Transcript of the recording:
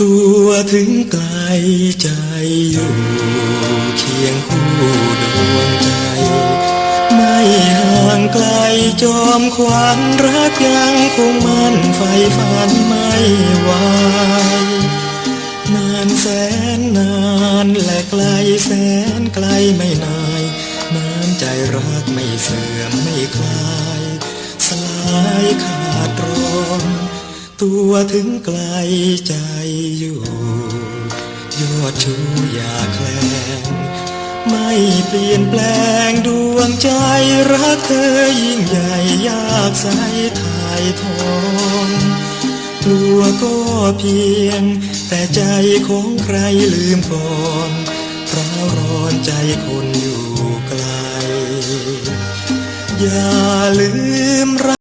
ตัวถึงไกลใจอยู่เคียงคู่ดวงใจ ไม่ห่างไกลจอมขวัญรักยังคงมั่นไฟฝันไม่ไหวายนานแสนนานและไกลแสนไกลไม่นายน้ำใจรักไม่เสื่อมไม่คลาย สลายขา ตัวถึงไกลใจอยู่ยอดชูอย่าแคลงไม่เปลี่ยนแปลงดวงใจรักเธอยิ่งใหญ่ยากสายถ่ายทองกลัวก็เพียง แต่ใจของใครลืมก่อนร้าวร้อนใจคนอยู่ไกล อย่าลืมรัก